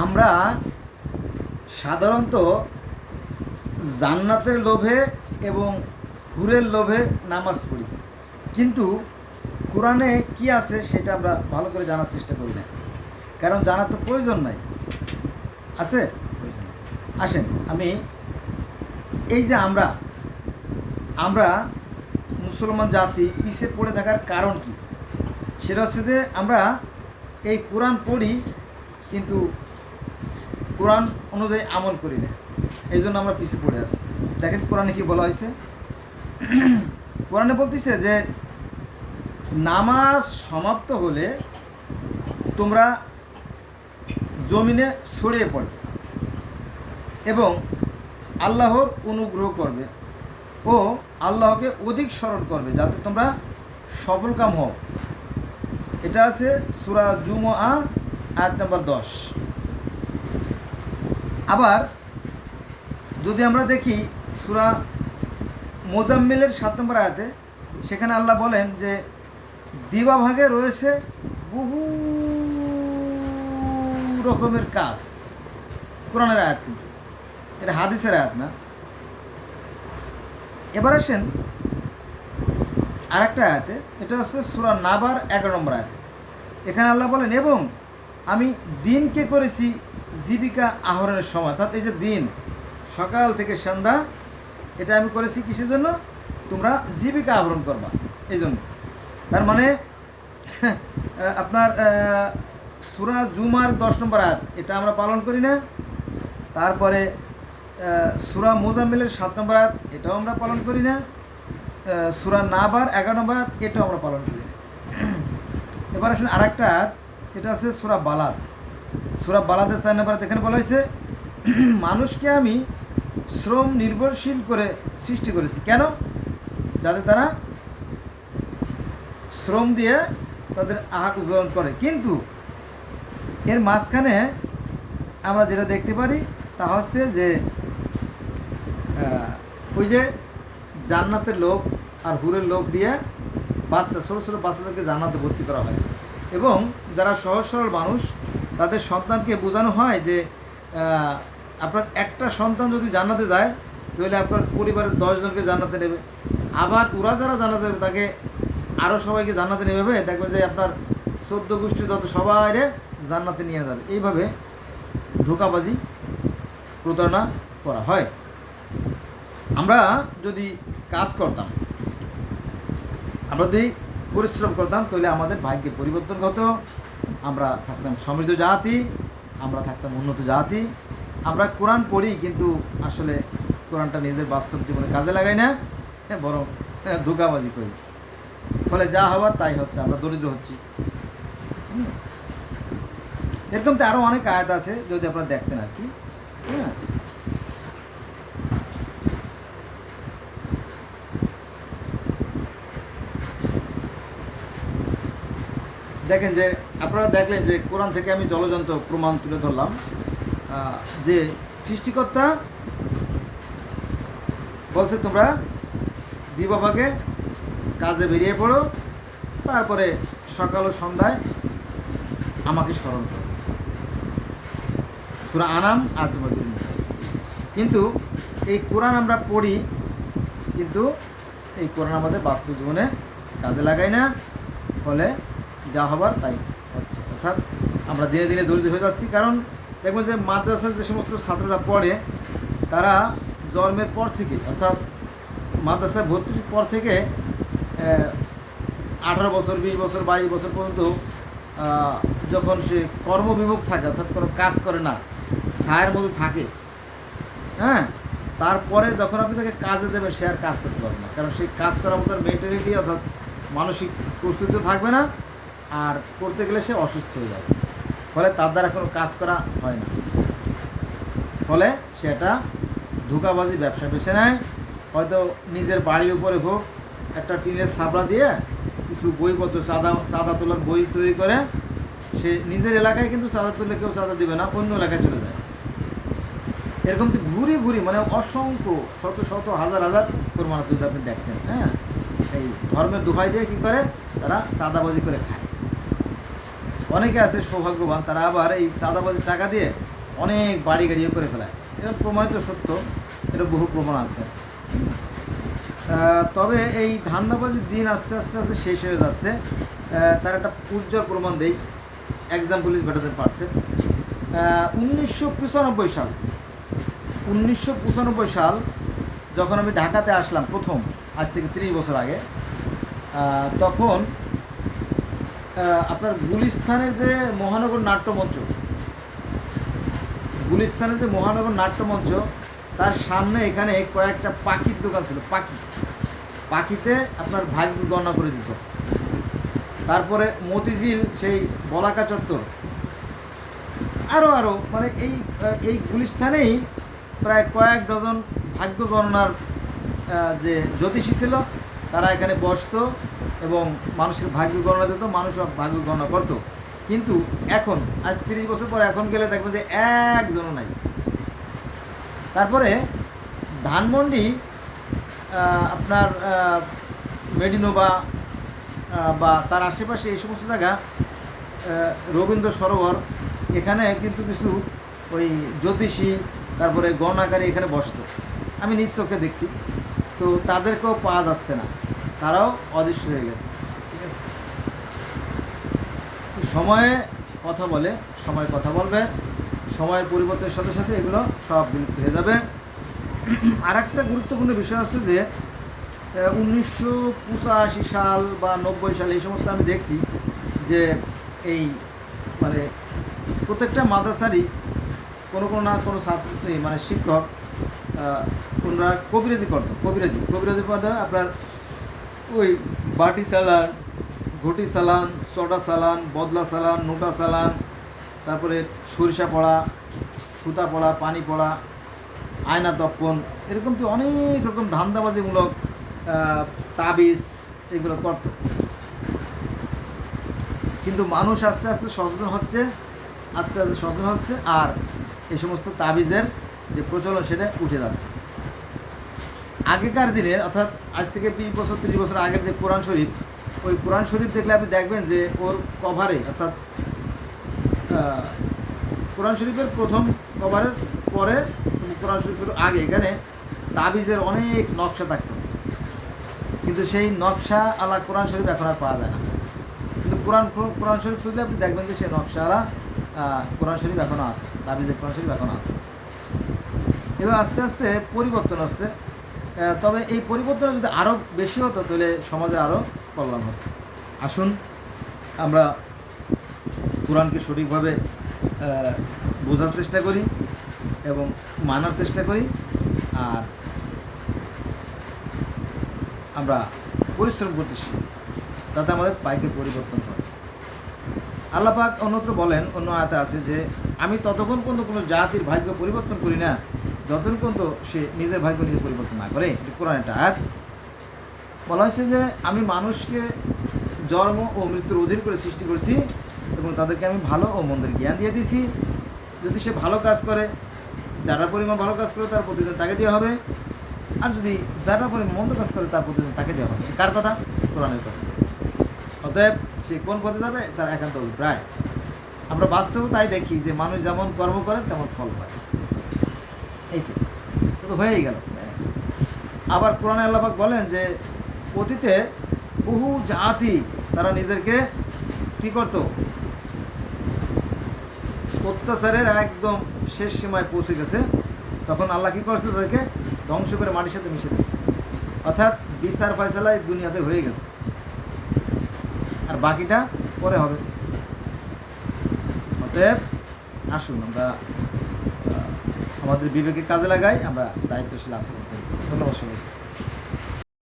আমরা সাধারণত জান্নাতের লোভে এবং হুরের লোভে নামাজ পড়ি। কিন্তু কোরআনে কি আছে সেটা আমরা ভালো করে জানার চেষ্টা করি না। কারণ জানার তো প্রয়োজন নাই। আছে? আসেন, আমি এই যে আমরা আমরা মুসলমান জাতি পিছিয়ে পড়ে থাকার কারণ কি? সেটা হচ্ছে যে আমরা এই কোরআন পড়ি, কিন্তু কোরআন অনুযায়ী আমল করি না। এই জন্য আমরা পিছিয়ে পড়ে আছি। দেখেন কোরআনে কি বলা হয়েছে? কোরআনে বলতেছে যে, নামাজ সমাপ্ত হলে তোমরা জমিনে ছড়িয়ে পড়বে এবং আল্লাহর অনুগ্রহ করবে ও আল্লাহকে অধিক স্মরণ করবে যাতে তোমরা সফলকাম হও। এটা আছে সুরা জুমা আয়াত নম্বর দশ। আবার যদি আমরা দেখি সুরা মোজাম্মিলের সাত নম্বর আয়াতে, সেখানে আল্লাহ বলেন যে দিবাভাগে রয়েছে বহু রকমের কাজ। কোরআনের আয়াত কিন্তু। এটা হাদিসের আয়াত না। এবার আসেন আরেকটা আয়াতে, এটা হচ্ছে সুরা নাবার এগারো নম্বর আয়াতে। এখানে আল্লাহ বলেন, এবং আমি দিনকে করেছি জীবিকা আহরণের সময়, অর্থাৎ এই যে দিন, সকাল থেকে সন্ধ্যা, এটা আমি করেছি কিসের জন্য? তোমরা জীবিকা আহরণ করবা এই জন্য তার মানে আপনার সুরা জুমার দশ নম্বর আয়াত, এটা আমরা পালন করি না। তারপরে সুরা মোজাম্মিলের সাত নম্বর আয়াত, এটাও আমরা পালন করি না। সুরা নাবার এগারো নম্বর আয়াত, এটাও আমরা পালন করি না। এবার আসেন আরেকটা আয়াত, এটা আছে সুরা বালাদ। সুরা বালাদের চার নম্বর এখানে বলা হয়েছে, মানুষকে আমি শ্রম নির্ভরশীল করে সৃষ্টি করেছি। কেন? যাতে তারা শ্রম দিয়ে তাদের আহার গ্রহণ করে। কিন্তু এর মাঝখানে আমরা যেটা দেখতে পারি, তা হচ্ছে যে ওই যে জান্নাতের লোক আর হুরের লোক দিয়ে বাচ্চা ছোটো ছোটো বাচ্চাদেরকে জান্নাতে ভর্তি করা হয়। এবং যারা সহজ সরল মানুষ তাদের সন্তানকে বোঝানো হয় যে আপনার একটা সন্তান যদি জান্নাতে যায়, তাহলে আপনার পরিবারের দশজনকে জান্নাতে নেবে। আবার ওরা যারা জানাতে নেবে তাকে আরও সবাইকে জান্নাতে নেবে দেখবেন যে আপনার চোদ্দ গোষ্ঠী যত সবাই জান্নাতে নিয়ে যাবে। এইভাবে ধোকাবাজি প্রতারণা করা হয়। আমরা যদি কাজ করতাম, আমরা যদি পরিশ্রম করতাম, তাহলে আমাদের ভাগ্যে পরিবর্তন হতো আমরা থাকতাম সমৃদ্ধ জাতি আমরা থাকতাম উন্নত জাতি। আমরা কোরআন পড়ি কিন্তু আসলে কোরআনটা নিজের বাস্তব জীবনে কাজে লাগাই না হ্যাঁ, বরং হ্যাঁ, ধোকাবাজি করি। ফলে যা হওয়ার তাই হচ্ছে আমরা দরিদ্র হচ্ছি। এরকম তো আরও অনেক আয়াত আছে যদি আপনারা দেখতেন আর কি। হ্যাঁ। দেখেন যে আপনারা দেখলেন যে কোরআন থেকে আমি জলযন্ত্র প্রমাণ তুলে ধরলাম যে সৃষ্টিকর্তা বলছে তোমরা দিবাভাগে কাজে বেরিয়ে পড়ো, তারপরে সকাল ও সন্ধ্যায় আমাকে স্মরণ করো। সুরা আনাম আর তোমার কিন্তু এই কোরআন আমরা পড়ি, কিন্তু এই কোরআন আমাদের বাস্তব জীবনে কাজে লাগাই না, ফলে যা হবার তাই। অর্থাৎ আমরা দিনে দিনে দরিদ্র হয়ে যাচ্ছি। কারণ দেখবেন যে মাদ্রাসার যে সমস্ত ছাত্ররা পড়ে, তারা জন্মের পর থেকে, অর্থাৎ মাদ্রাসায় ভর্তির পর থেকে আঠারো বছর, বিশ বছর, বাইশ বছর পর্যন্ত যখন সে কর্মবিমুখ থাকে, অর্থাৎ কোনো কাজ করে না, ছায়ের মধ্যে থাকে হ্যাঁ? তারপরে যখন আপনি তাকে কাজে দেবেন, সে আর কাজ করতে পারবে না। কারণ সেই কাজ করার মতো মেন্টালিটি অর্থাৎ মানসিক প্রস্তুতি থাকবে না আর করতে গেলে সে অসুস্থ হয়ে যাবে। ফলে তার দ্বারা কোনো কাজ করা হয় না। ফলে সেটা ধোকাবাজি ব্যবসা বেছে নেয়। হয়তো নিজের বাড়ির উপরে হোক, একটা টিনের ছাবড়া দিয়ে কিছু বইপত্র, সাদা সাদা তোলার বই তৈরি করে, সে নিজের এলাকায় কিন্তু চাঁদা তুললে কেউ সাদা দিবে না, অন্য এলাকায় চলে যায়। এরকম তো ঘুরি ঘুরি মানে অসংখ্য, শত শত, হাজার হাজার প্রমাণ আছে যদি আপনি দেখতেন হ্যাঁ? এই ধর্মের দোহাই দিয়ে কী করে? তারা সাদাবাজি করে খায়। অনেকে আছে সৌভাগ্যবান, তারা আবার এই চাঁদাবাজির টাকা দিয়ে অনেক বাড়ি গাড়িও করে ফেলায়। এটা প্রমাণিত সত্য, এটা বহু প্রমাণ আছে। তবে এই ধান্দাবাজির দিন আস্তে আস্তে আস্তে শেষ হয়ে যাচ্ছে। তার একটা উজ্জ্বল প্রমাণ দেই। এক্সাম্পল ইজ বেটার দেন পারছে উনিশশো সাল। উনিশশো পঁচানব্বই সাল যখন আমি ঢাকাতে আসলাম প্রথম, আজ থেকে তিরিশ বছর আগে তখন আপনার গুলিস্তানের যে মহানগর নাট্যমঞ্চ গুলিস্তানের যে মহানগর নাট্যমঞ্চ, তার সামনে এখানে কয়েকটা পাখির দোকান ছিল, পাখি। পাখিতে আপনার ভাগ্য গণনা করে দিত। তারপরে মতিঝিল সেই বলাকা চত্বর। আরও আরও মানে এই এই গুলিস্তানেই প্রায় কয়েক ডজন ভাগ্য গণনার যে জ্যোতিষী ছিল তারা এখানে বসতো এবং মানুষের ভাগ্য গণনা দিত, মানুষ ভাগ্য গণনা করতো। কিন্তু এখন, আজ তিরিশ বছর পর এখন গেলে দেখবেন যে একজনও নাই। তারপরে ধানমন্ডি আপনার মেডিনোভা বা তার আশেপাশে এই সমস্ত জায়গা রবীন্দ্র সরোবর, এখানে কিন্তু কিছু ওই জ্যোতিষী, তারপরে গণনাকারী এখানে বসতো। আমি নিজ চোখে দেখছি। তো তাদেরকেও পাওয়া যাচ্ছে না। তারাও অদৃশ্য হয়ে গেছে। ঠিক আছে? সময়ে কথা বলে, সময় কথা বলবে, সময়ের পরিবর্তনের সাথে সাথে এগুলো সব বিলুপ্ত হয়ে যাবে। আর একটা গুরুত্বপূর্ণ বিষয় আছে যে উনিশশো পঁচাশি সাল বা নব্বই সাল এই সমস্ত আমি দেখছি যে এই মানে প্রত্যেকটা মাদ্রাসারই কোনো কোনো না কোনো ছাত্র মানে শিক্ষক ওনারা কবিরাজি করতো কবিরাজি। কবিরাজি পদে আপনার ওই বাটি সালান ঘটি সালান চটা সালান বদলা সালান নোটা সালান তারপরে সরিষা পড়া, সুতা পড়া, পানি পড়া, আয়না তপ্পন এরকম তো অনেক রকম ধান্দাবাজিমূলক তাবিজ এগুলো করতো। কিন্তু মানুষ আস্তে আস্তে সচেতন হচ্ছে, আস্তে আস্তে সচেতন হচ্ছে, আর এই সমস্ত তাবিজের যে প্রচলন সেটা উঠে যাচ্ছে। আগেকার দিনে অর্থাৎ আজ থেকে বিশ বছর তিরিশ বছর আগের যে কোরআন শরীফ, ওই কোরআন শরীফ দেখলে আপনি দেখবেন যে ওর কভারে, অর্থাৎ কোরআন শরীফের প্রথম কভারের পরে কোরআন শরীফের আগে, এখানে তাবিজের অনেক নকশা থাকতো। কিন্তু সেই নকশা আলা কোরআন শরীফ এখন আর পাওয়া যায় না। কিন্তু কোরআন কোরআন শরীফ খুঁজলে আপনি দেখবেন যে সেই নকশা আলা কোরআন শরীফ এখনও আছে, তাবিজের কোরআন শরীফ এখনও আছে। এবার আস্তে আস্তে পরিবর্তন হচ্ছে তবে এই পরিবর্তন যদি আরও বেশি হতো, তাহলে সমাজে আরও কল্যাণ হতো। আসুন, আমরা কোরআনকে সঠিকভাবে বোঝার চেষ্টা করি এবং মানার চেষ্টা করি, আর আমরা পরিশ্রম করতে শিখি তাতে আমাদের পাইকে পরিবর্তন হয়। আল্লাহ পাক অন্যত্র বলেন, অন্য আয়াতে আছে যে, আমি ততক্ষণ পর্যন্ত কোনো জাতির ভাগ্য পরিবর্তন করি না যতক্ষণ পর্যন্ত সে নিজের ভাগ্য নিজে পরিবর্তন না করে কোরআন একটা আয়াত। বলা হয়েছে যে, আমি মানুষকে জন্ম ও মৃত্যুর অধীন করে সৃষ্টি করেছি এবং তাদেরকে আমি ভালো ও মন্দের জ্ঞান দিয়ে দিয়েছি। যদি সে ভালো কাজ করে, যারা পরিমাণ ভালো কাজ করে, তার প্রতিদিন তাকে দেওয়া হবে। আর যদি যারা পরিমাণ মন্দ কাজ করে, তার প্রতিদিন তাকে দেওয়া হবে। কার কথা? কোরআনের কথা। অতএব সে কোন পথে যাবে? তার একান্ত অভিপ্রায়। আমরা বাস্তবে তাই দেখি যে, মানুষ যেমন কর্ম করে, তেমন ফল পায়। এই তো তো হয়েই গেল। আবার কোরআনে আল্লাপাক বলেন যে, অতীতে বহু জাতি তারা নিজেদেরকে কি করতো? অত্যাচারের একদম শেষ সীমায় পৌঁছে গেছে। তখন আল্লাহ কি করছে? তাদেরকে ধ্বংস করে মাটির সাথে মিশে দিয়েছে। অর্থাৎ বিচার ফয়সালা এই দুনিয়াতে হয়ে গেছে। আর বাকিটা পরে হবে। অতএব আসুন, আমরা আমাদের বিবেকে কাজে লাগাই আমরা দায়িত্বশীল আচরণ করি। ধন্যবাদ সবাই